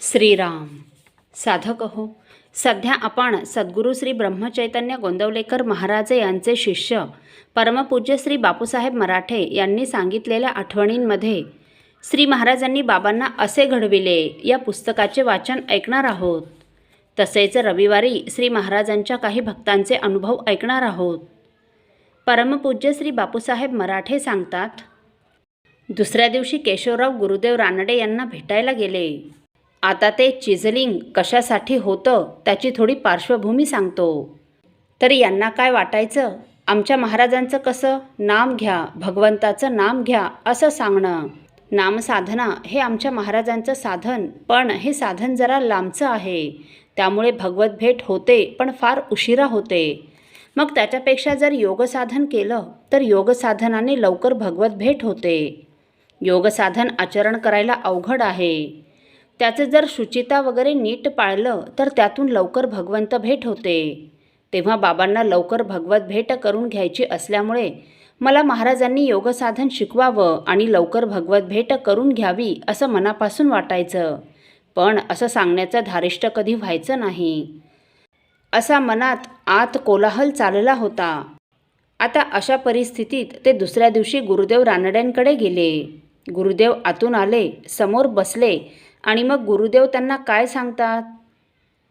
श्रीराम। साधक हो सध्या आपण सद्गुरू श्री ब्रह्मचैतन्य गोंदवलेकर महाराज यांचे शिष्य परमपूज्य श्री बापूसाहेब मराठे यांनी सांगितलेल्या आठवणींमध्ये श्री महाराजांनी बाबांना असे घडविले. या पुस्तकाचे वाचन ऐकणार आहोत. तसेच रविवारी श्री महाराजांच्या काही भक्तांचे अनुभव ऐकणार आहोत. परमपूज्य श्री बापूसाहेब मराठे सांगतात दुसऱ्या दिवशी केशवराव गुरुदेव रानडे यांना भेटायला गेले. आता ते चिझलिंग कशासाठी होतं त्याची थोडी पार्श्वभूमी सांगतो. तर यांना काय वाटायचं? आमच्या महाराजांचं कसं? नाम घ्या भगवंताचं नाम घ्या असं सांगणं. नामसाधना हे आमच्या महाराजांचं साधन पण हे साधन जरा लांबचं आहे. त्यामुळे भगवत भेट होते पण फार उशिरा होते. मग त्याच्यापेक्षा जर योगसाधन केलं तर योगसाधनाने लवकर भगवत भेट होते. योगसाधन आचरण करायला अवघड आहे. त्याचं जर शुचिता वगैरे नीट पाळलं तर त्यातून लवकर भगवंत भेट होते. तेव्हा बाबांना लवकर भगवत भेट करून घ्यायची असल्यामुळे मला महाराजांनी योगसाधन शिकवावं आणि लवकर भगवत भेट करून घ्यावी असं मनापासून वाटायचं. पण असं सांगण्याचं धारिष्ट कधी व्हायचं नाही. असा मनात आत कोलाहल चालला होता. आता अशा परिस्थितीत ते दुसऱ्या दिवशी गुरुदेव रानड्यांकडे गेले. गुरुदेव आतून आले समोर बसले आणि मग गुरुदेव त्यांना काय सांगतात?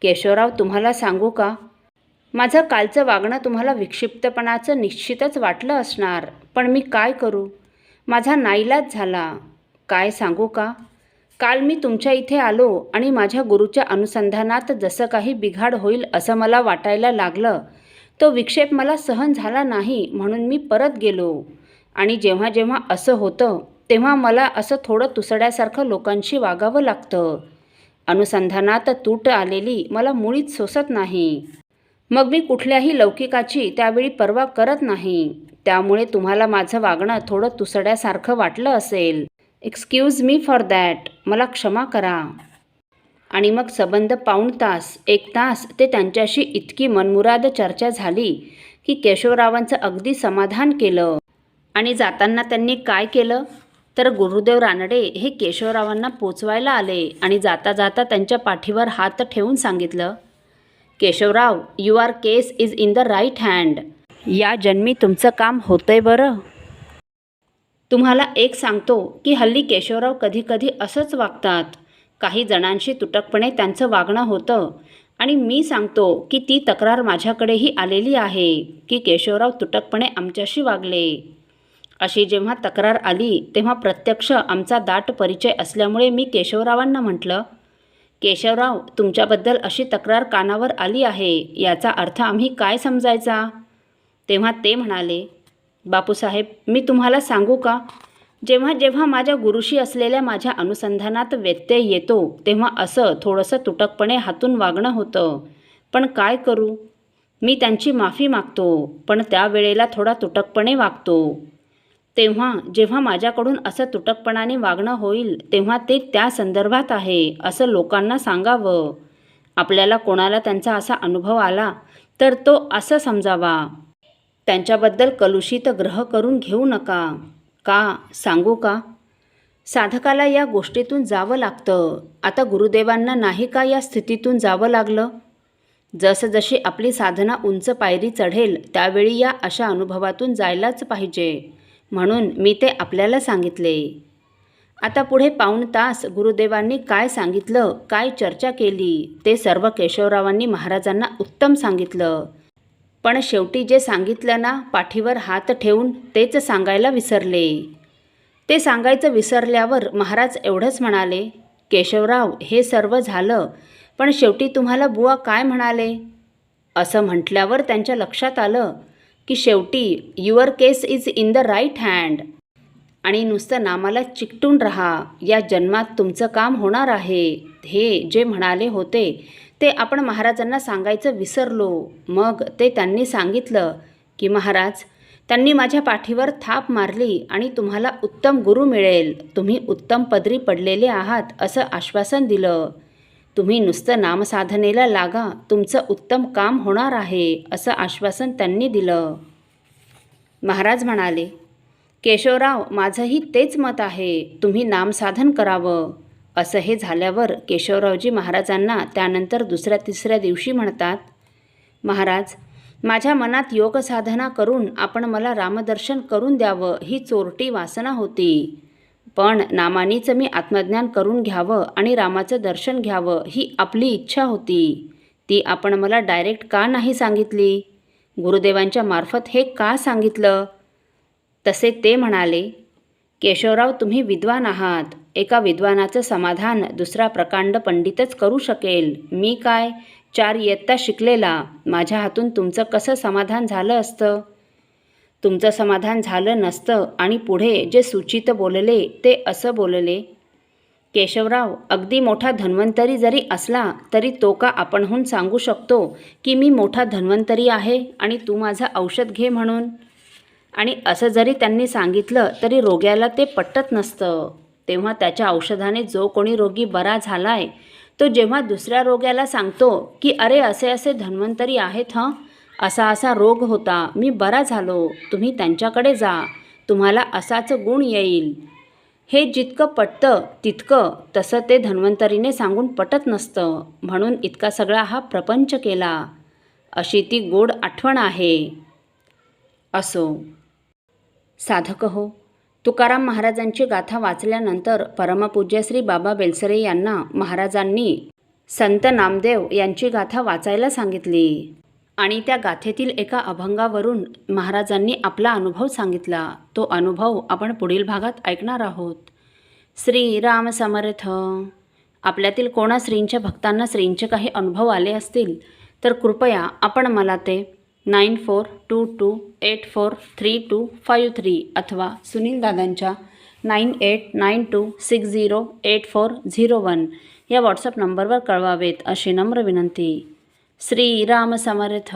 केशवराव तुम्हाला सांगू का? माझं कालचं वागणं तुम्हाला विक्षिप्तपणाचं निश्चितच वाटलं असणार. पण मी काय करू? माझा नाईलाज झाला. काय सांगू का? काल मी तुमच्या इथे आलो आणि माझ्या गुरुच्या अनुसंधानात जसं काही बिघाड होईल असं मला वाटायला लागलं. तो विक्षेप मला सहन झाला नाही म्हणून मी परत गेलो. आणि जेव्हा जेव्हा असं होतं तेव्हा मला असं थोडं तुसड्यासारखं लोकांशी वागावं लागतं. अनुसंधानात तूट आलेली मला मुळीच सोसत नाही. मग मी कुठल्याही लौकिकाची त्यावेळी पर्वा करत नाही. त्यामुळे तुम्हाला माझं वागणं थोडं तुसड्यासारखं वाटलं असेल. एक्सक्यूज मी फॉर दॅट मला क्षमा करा. आणि मग सबंध पाऊण तास एक तास ते त्यांच्याशी इतकी मनमुराद चर्चा झाली की केशवरावांचं अगदी समाधान केलं. आणि जाताना त्यांनी काय केलं? तर गुरुदेव रानडे हे केशवरावांना पोचवायला आले आणि जाता जाता त्यांच्या पाठीवर हात ठेवून सांगितलं Keshavrao you are case is in the right hand या जन्मी तुमचं काम होतंय बरं. तुम्हाला एक सांगतो की हल्ली केशवराव कधीकधी असंच वागतात. काही जणांशी तुटकपणे त्यांचं वागणं होतं. आणि मी सांगतो की ती तक्रार माझ्याकडेही आलेली आहे की केशवराव तुटकपणे आमच्याशी वागले. अशी जेव्हा तक्रार आली तेव्हा प्रत्यक्ष आमचा दाट परिचय असल्यामुळे मी केशवरावांना म्हटलं केशवराव तुमच्याबद्दल अशी तक्रार कानावर आली आहे याचा अर्थ आम्ही काय समजायचा? तेव्हा ते म्हणाले बापूसाहेब मी तुम्हाला सांगू का? जेव्हा जेव्हा माझ्या गुरुशी असलेल्या माझ्या अनुसंधानात व्यत्यय येतो तेव्हा असं थोडंसं तुटकपणे हातून वागणं होतं. पण काय करू? मी त्यांची माफी मागतो पण त्यावेळेला थोडा तुटकपणे वागतो. तेव्हा जेव्हा माझ्याकडून असं तुटकपणाने वागणं होईल तेव्हा ते त्या संदर्भात आहे असं लोकांना सांगावं. आपल्याला कोणाला त्यांचा असा अनुभव आला तर तो असं समजावा. त्यांच्याबद्दल कलुषित ग्रह करून घेऊ नका. का सांगू का? साधकाला या गोष्टीतून जावं लागतं. आता गुरुदेवांना नाही का या स्थितीतून जावं लागलं? जसजशी आपली साधना उंच पायरी चढेल त्यावेळी या अशा अनुभवातून जायलाच पाहिजे. म्हणून मी ते आपल्याला सांगितले. आता पुढे पाऊण तास गुरुदेवांनी काय सांगितलं काय चर्चा केली ते सर्व केशवरावांनी महाराजांना उत्तम सांगितलं. पण शेवटी जे सांगितलं ना पाठीवर हात ठेवून तेच सांगायला विसरले. ते सांगायचं विसरल्यावर महाराज एवढंच म्हणाले केशवराव हे सर्व झालं पण शेवटी तुम्हाला बुवा काय म्हणाले? असं म्हटल्यावर त्यांच्या लक्षात आलं की शेवटी your case is in the right hand आणि नुसतं नामाला चिकटून राहा. या जन्मात तुमचं काम होणार आहे. हे जे म्हणाले होते ते आपण महाराजांना सांगायचं विसरलो. मग ते त्यांनी सांगितलं की महाराज त्यांनी माझ्या पाठीवर थाप मारली आणि तुम्हाला उत्तम गुरु मिळेल. तुम्ही उत्तम पदरी पडलेले आहात असं आश्वासन दिलं. तुम्ही नुसतं नामसाधनेला लागा तुमचं उत्तम काम होणार आहे असं आश्वासन त्यांनी दिलं. महाराज म्हणाले केशवराव माझंही तेच मत आहे तुम्ही नामसाधन करावं. असं हे झाल्यावर केशवरावजी महाराजांना त्यानंतर दुसऱ्या तिसऱ्या दिवशी म्हणतात महाराज माझ्या मनात योगसाधना करून आपण मला रामदर्शन करून द्यावं ही चोरटी वासना होती. पण नामानीचं मी आत्मज्ञान करून घ्यावं आणि रामाचं दर्शन घ्यावं ही आपली इच्छा होती. ती आपण मला डायरेक्ट का नाही सांगितली? गुरुदेवांच्या मार्फत हे का सांगितलं? तसे ते म्हणाले केशवराव तुम्ही विद्वान आहात. एका विद्वानाचं समाधान दुसरा प्रकांड पंडितच करू शकेल. मी काय? चार इयत्ता शिकलेला. माझ्या हातून तुमचं कसं समाधान झालं असतं? तुमचं समाधान झालं नसतं आणि पुढे जे सूचित बोलले ते असं बोलले केशवराव अगदी मोठा धन्वंतरी जरी असला तरी तो का आपणहून सांगू शकतो की मी मोठा धन्वंतरी आहे आणि तू माझं औषध घे म्हणून? आणि असं जरी त्यांनी सांगितलं तरी रोग्याला ते पटत नसतं. तेव्हा त्याच्या औषधाने जो कोणी रोगी बरा झाला आहे तो जेव्हा दुसऱ्या रोग्याला सांगतो की अरे असे असे धन्वंतरी आहेत हं? असा असा रोग होता. मी बरा झालो. तुम्ही त्यांच्याकडे जा. तुम्हाला असाच गुण येईल. हे जितकं पटतं तितकं तसं ते धन्वंतरीने सांगून पटत नसतं. म्हणून इतका सगळा हा प्रपंच केला. अशी ती गोड आठवण आहे. असो. साधक हो. तुकाराम महाराजांची गाथा वाचल्यानंतर परमपूज्य श्री बाबा बेलसरे यांना महाराजांनी संत नामदेव यांची गाथा वाचायला सांगितली. आणि त्या गाथेतील एका अभंगावरून महाराजांनी आपला अनुभव सांगितला. तो अनुभव आपण पुढील भागात ऐकणार आहोत. श्री राम समर्थ. आपल्यातील कोणा श्रींच्या भक्तांना श्रींचे काही अनुभव आले असतील तर कृपया आपण मला ते nine four two two eight four three two five three अथवा सुनील दादांच्या nine eight nine two six zero eight four zero one या व्हॉट्सअप नंबरवर कळवावेत अशी नम्र विनंती. श्रीराम समर्थ